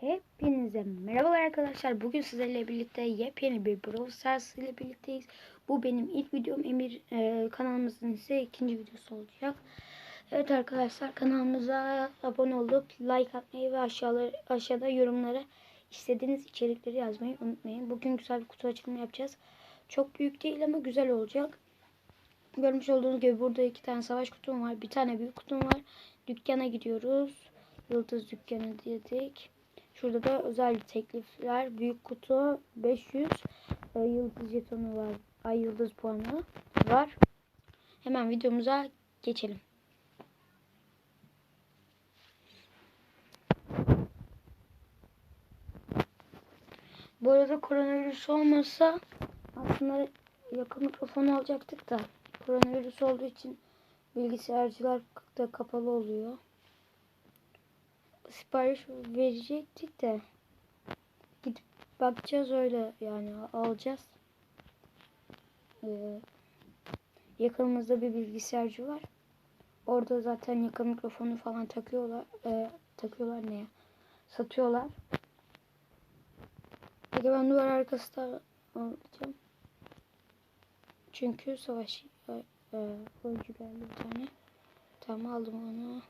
Hepinize merhabalar arkadaşlar. Bugün sizlerle birlikte yepyeni bir Brawl Stars ile birlikteyiz. Bu benim ilk videom. Emir e, kanalımızın ise ikinci videosu olacak. Evet arkadaşlar kanalımıza abone olup like atmayı ve aşağıda, aşağıda yorumlara istediğiniz içerikleri yazmayı unutmayın. Bugün güzel bir kutu açılımı yapacağız. Çok büyük değil ama güzel olacak. Görmüş olduğunuz gibi burada iki tane savaş kutum var. Bir tane büyük kutum var. Dükkana gidiyoruz. Yıldız dükkanı dedik. Şurada da özel teklifler. Büyük kutu 500 e, yıldız jetonu var. Ay yıldız puanı var. Hemen videomuza geçelim. Bu arada koronavirüs olmasa aslında yakın mikrofonu alacaktık da koronavirüs olduğu için bilgisayarcılar da kapalı oluyor sipariş verecektik de gidip bakacağız öyle yani alacağız. Ee, yakınımızda bir bilgisayarcı var. Orada zaten yakın mikrofonu falan takıyorlar. E, takıyorlar neye? Satıyorlar. Peki ben duvar arkası da alacağım. Çünkü savaş e, e, oyuncu geldi bir tane. Tamam aldım onu.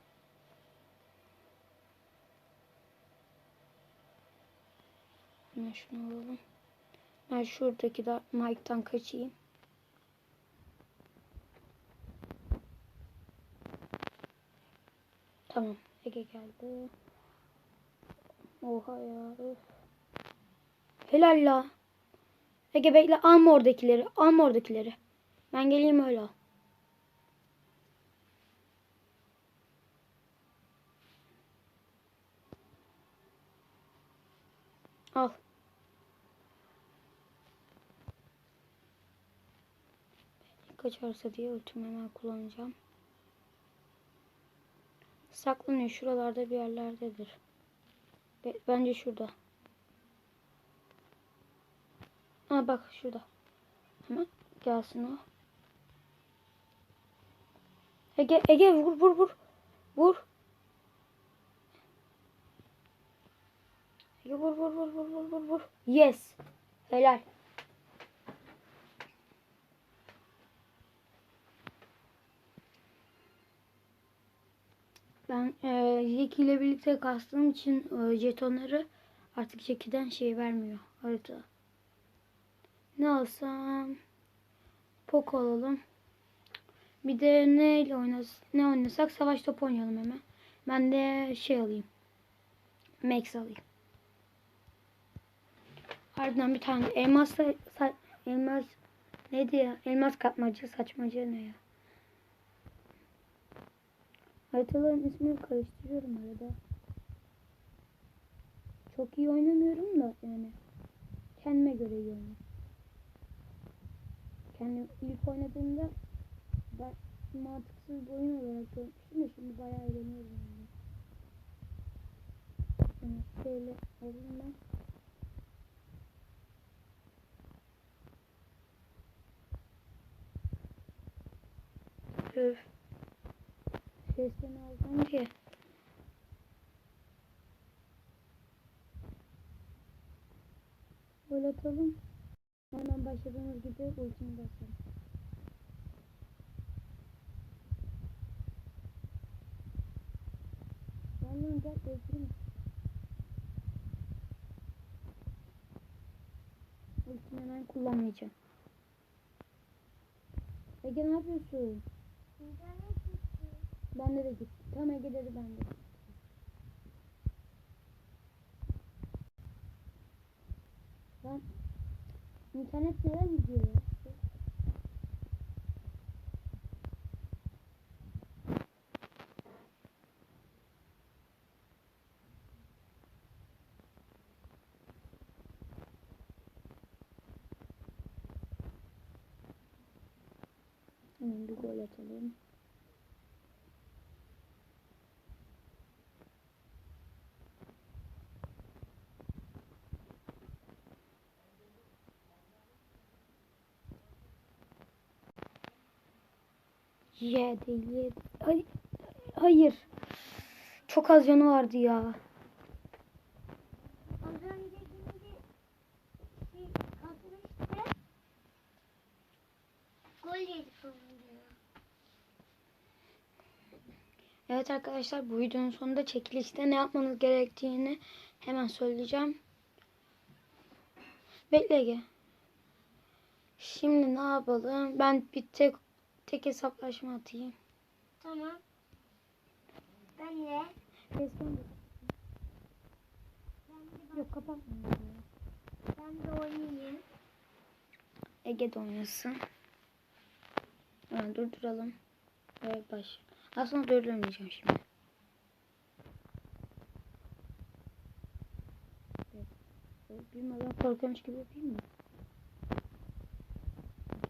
Hemen şunu alalım. Ben şuradaki de Mike'tan kaçayım. Tamam. Ege geldi. Oha ya. Öf. Helal la. Ege bekle. Alma oradakileri. Alma oradakileri. Ben geleyim öyle al. Al. Kaçarsa diye ultimi hemen kullanacağım. Saklanıyor. Şuralarda bir yerlerdedir. Bence şurada. Ha bak şurada. Hemen gelsin o. Ege Ege vur vur vur. Vur. Ege vur vur vur vur vur vur. Yes. Helal. Ben e, Jackie ile birlikte kastığım için e, jetonları artık Jackie'den şey vermiyor harita. Ne alsam? Poco alalım. Bir de neyle oynas ne oynasak savaş topu oynayalım hemen. Ben de şey alayım. Max alayım. Ardından bir tane elmas elmas ne diyor? Elmas kapmacı saçmacı ne ya? Haritaların ismini karıştırıyorum arada. Çok iyi oynamıyorum da yani. Kendime göre iyi oynuyorum. Kendim ilk oynadığımda ben mantıksız bir oyun olarak görmüştüm de şimdi bayağı eğleniyorum yani. Yani şöyle alayım ben. Öf. Sesini aldım ki. Gol atalım. Hemen başladığımız gibi ultimi basalım. Lan gel öldürme. Ultimi hemen kullanmayacağım. Ege ne yapıyorsun? Bende de gitti. Tam Ege dedi bende. Lan internet neden gidiyor ya? Hemen bir gol atalım. Yedi yedi. Hayır. Hayır. Çok az yanı vardı ya. Evet arkadaşlar bu videonun sonunda çekilişte ne yapmanız gerektiğini hemen söyleyeceğim. Bekle. Şimdi ne yapalım? Ben bir tek tek hesaplaşma atayım. Tamam. Ben de. Resmen Yok kapatma. ben de oynayayım. Ege de oynasın. Hemen durduralım. Ve baş. Aslında durdurmayacağım şimdi. Bilmeden korkuyormuş gibi yapayım mı?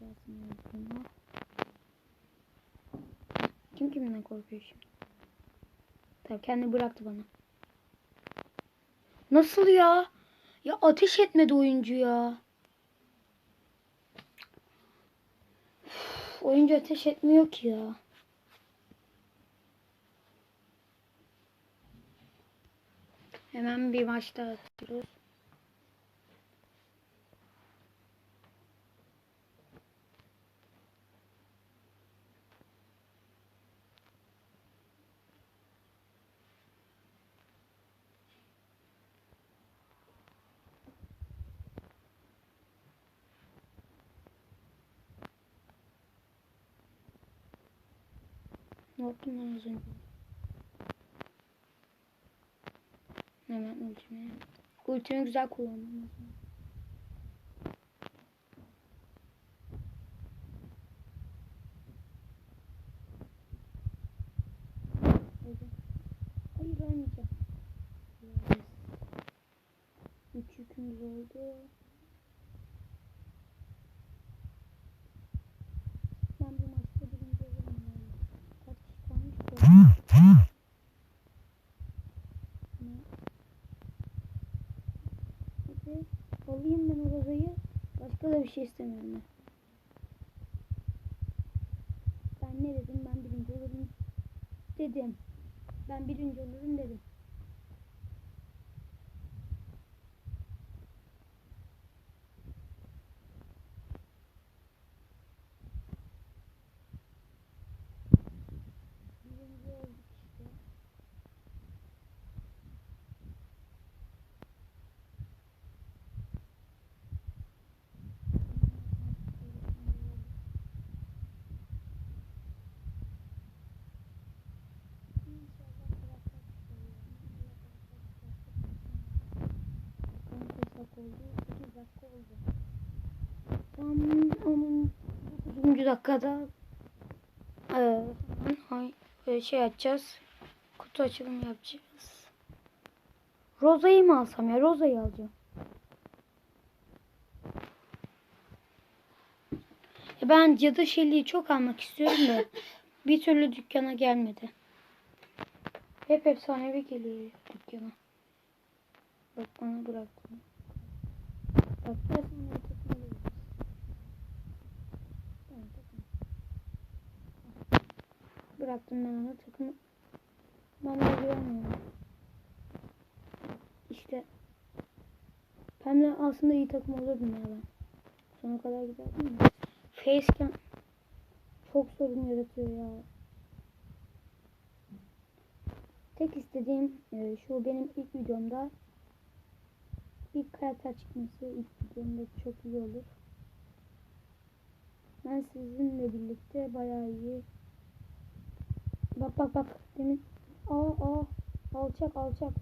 Gelsin yazılma. Kim kiminden korkuyor şimdi? Tabii kendi bıraktı bana. Nasıl ya? Ya ateş etmedi oyuncu ya. Üf, Oyuncu ateş etmiyor ki ya. Hemen bir maç atıyoruz. Ne yaptım ben az önce? Hemen ultimi. Ultimi güzel kullandım. Hayır ölmeyeceğim. Yes. Üç yükümüz oldu. Ben bu maçta birinci olurum yani. Kaç kişi kalmış ki? Ne? Hadi alayım ben o rozayı. Başka bir şey istemiyorum ben. Ben ne dedim? Ben birinci olurum dedim. Ben birinci olurum dedim. Birinci olduk işte. Tam onun 9. dakikada e, e, şey açacağız. Kutu açılımı yapacağız. Roza'yı mı alsam ya? Roza'yı alacağım. E ben cadı şeliği çok almak istiyorum da bir türlü dükkana gelmedi. Hep efsanevi geliyor dükkana. Bak bana bıraktım. Bak biraz sonra takmalıyız. Tamam takım. Bıraktım ben ona takım. Ben de güvenmiyorum. İşte Pemle aslında iyi takım olurdum ya ben. Sona kadar giderdim mi? Facecam çok sorun yaratıyor ya. Tek istediğim e, şu benim ilk videomda bir karakter çıkması ilk videomda çok iyi olur. Ben sizinle birlikte bayağı iyi. Bak bak bak demin. Aa aa alçak alçak.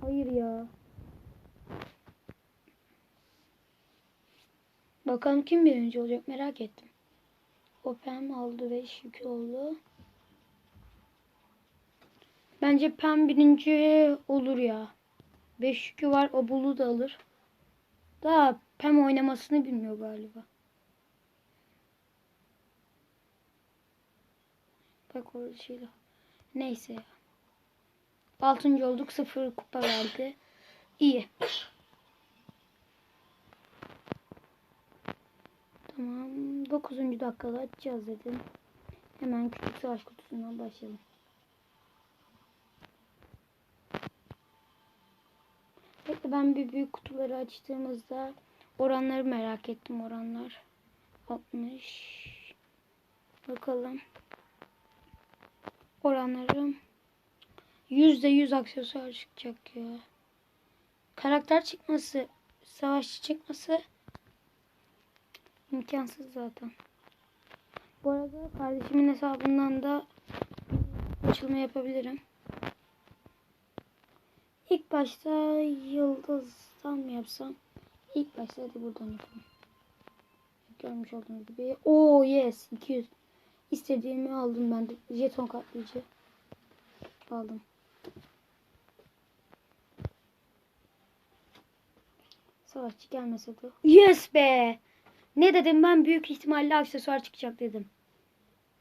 Hayır ya. Bakalım kim birinci olacak merak ettim. Opem aldı ve yükü oldu. Bence Pem birinci olur ya. 5 yükü var o bulu da alır. Daha Pem oynamasını bilmiyor galiba. Bak orada şeyle. Neyse ya. Altıncı olduk. Sıfır kupa verdi. İyi. Tamam. Dokuzuncu dakikada açacağız dedim. Hemen küçük savaş kutusundan başlayalım. Peki ben bir büyük kutuları açtığımızda oranları merak ettim oranlar. 60 Bakalım. Oranlarım. Yüzde yüz aksesuar çıkacak ya. Karakter çıkması, savaşçı çıkması imkansız zaten. Bu arada kardeşimin hesabından da açılma yapabilirim. İlk başta yıldızdan mı yapsam? İlk başta hadi buradan yapalım. Görmüş olduğunuz gibi. Oo yes 200. İstediğimi aldım ben de. Jeton katlayıcı. Aldım. Savaşçı gelmese de. Yes be! Ne dedim ben büyük ihtimalle aksesuar çıkacak dedim.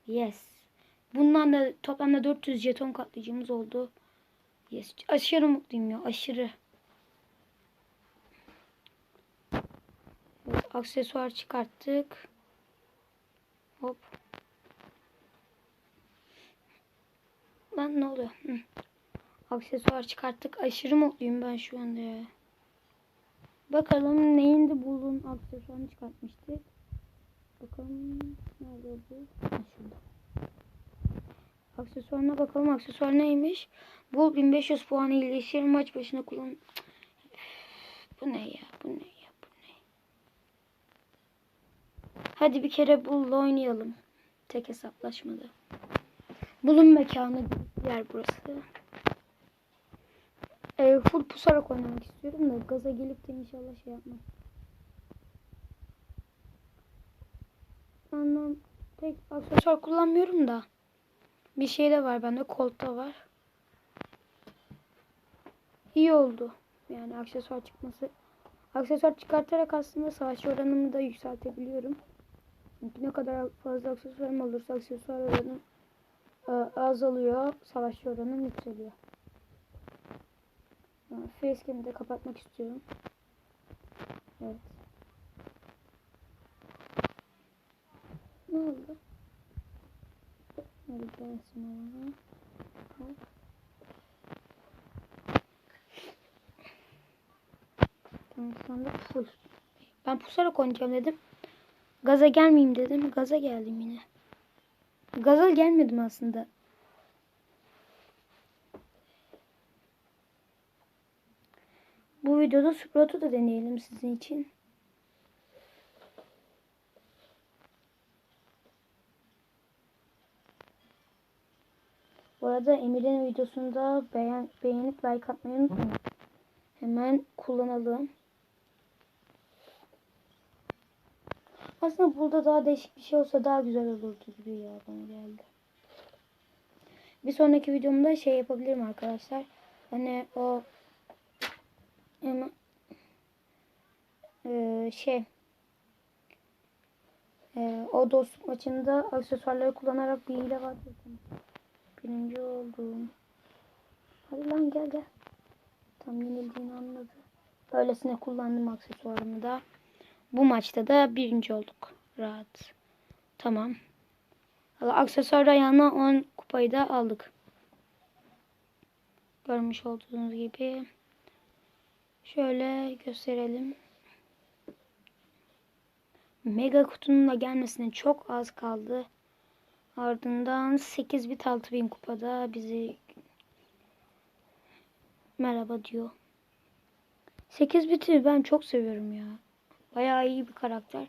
Yes. Bundan da toplamda 400 jeton katlayıcımız oldu. Yes. Aşırı mutluyum ya. Aşırı. Aksesuar çıkarttık. Lan ne oluyor? Hı. Aksesuar çıkarttık. Aşırı mutluyum ben şu anda ya. Bakalım neyin de bulduğun aksesuarını çıkartmıştık. Bakalım nerede bu? Ha, şurada. Aksesuarına bakalım. Aksesuar neymiş? Bu 1500 puan iyileşir. Maç başına kullan. Bu ne ya? Bu ne ya? Bu ne? Hadi bir kere bulla oynayalım. Tek hesaplaşmada. Bulun mekanı yer burası. E, full pusarak oynamak istiyorum da gaza gelip de inşallah şey yapmam. Ben pek aksesuar kullanmıyorum da. Bir şey de var bende. Kolta var. İyi oldu. Yani aksesuar çıkması. Aksesuar çıkartarak aslında savaş oranımı da yükseltebiliyorum. Ne kadar fazla aksesuarım olursa aksesuar oranım azalıyor. Savaş oranım yükseliyor. Yani facecam'i de kapatmak istiyorum. Evet. Ne oldu? Hadi gelsin ona. Full. Ben pusarak oynayacağım dedim. Gaza gelmeyeyim dedim. Gaza geldim yine. Gaza gelmedim aslında. Bu videoda Sprout'u da deneyelim sizin için. Bu arada Emir'in videosunda beğen, beğenip like atmayı unutmayın. Hemen kullanalım. Aslında burada daha değişik bir şey olsa daha güzel olurdu gibi ya bana geldi. Bir sonraki videomda şey yapabilirim arkadaşlar. Hani o ama e, şey e, o dostluk maçında aksesuarları kullanarak bir hile var. Birinci oldum. Hadi lan gel gel. Tam yenildiğini anladı. Böylesine kullandım aksesuarımı da. Bu maçta da birinci olduk. Rahat. Tamam. Aksesuar ayağına 10 kupayı da aldık. Görmüş olduğunuz gibi. Şöyle gösterelim. Mega kutunun da gelmesine çok az kaldı. Ardından 8 bit 6000 kupada bizi merhaba diyor. 8 biti ben çok seviyorum ya. Bayağı iyi bir karakter.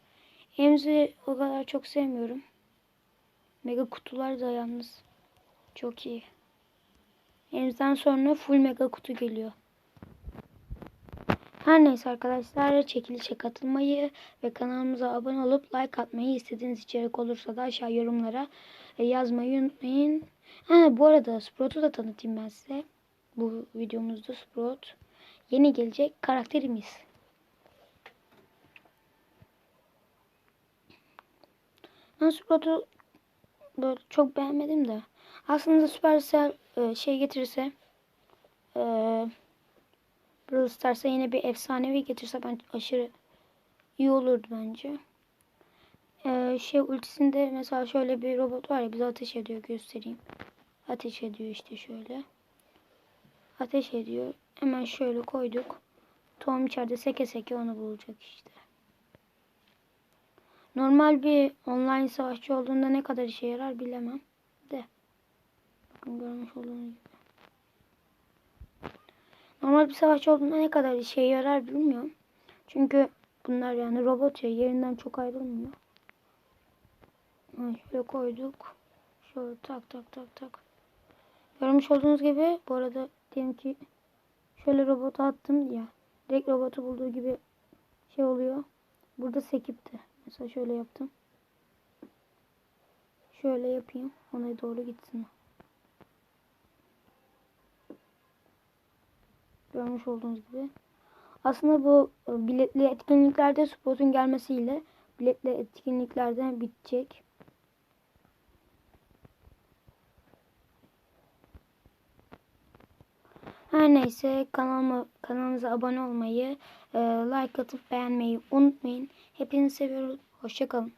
Emzi o kadar çok sevmiyorum. Mega kutular da yalnız çok iyi. Emz'den sonra full mega kutu geliyor. Her neyse arkadaşlar çekilişe katılmayı ve kanalımıza abone olup like atmayı istediğiniz içerik olursa da aşağı yorumlara yazmayı unutmayın. Ha, bu arada Sprout'u da tanıtayım ben size. Bu videomuzda Sprout yeni gelecek karakterimiz. Ben Sprout'u böyle çok beğenmedim de. Aslında Supercell e, şey getirirse e, Brawl Stars'a yine bir efsanevi getirse ben aşırı iyi olurdu bence. Ee, şey ultisinde mesela şöyle bir robot var ya bize ateş ediyor göstereyim. Ateş ediyor işte şöyle. Ateş ediyor. Hemen şöyle koyduk. Tom içeride seke seke onu bulacak işte. Normal bir online savaşçı olduğunda ne kadar işe yarar bilemem. De. Bakın görmüş olduğunuz gibi. Normal bir savaşçı olduğunda ne kadar işe yarar bilmiyorum. Çünkü bunlar yani robot ya yerinden çok ayrılmıyor. Şöyle koyduk. Şöyle tak tak tak tak. Görmüş olduğunuz gibi bu arada diyelim ki şöyle robotu attım ya. Direkt robotu bulduğu gibi şey oluyor. Burada sekipti. Mesela şöyle yaptım. Şöyle yapayım. Ona doğru gitsin. Görmüş olduğunuz gibi. Aslında bu biletli etkinliklerde spotun gelmesiyle biletli etkinliklerden bitecek. Her neyse kanalıma kanalımıza abone olmayı, e, like atıp beğenmeyi unutmayın. Hepinizi seviyorum. Hoşçakalın.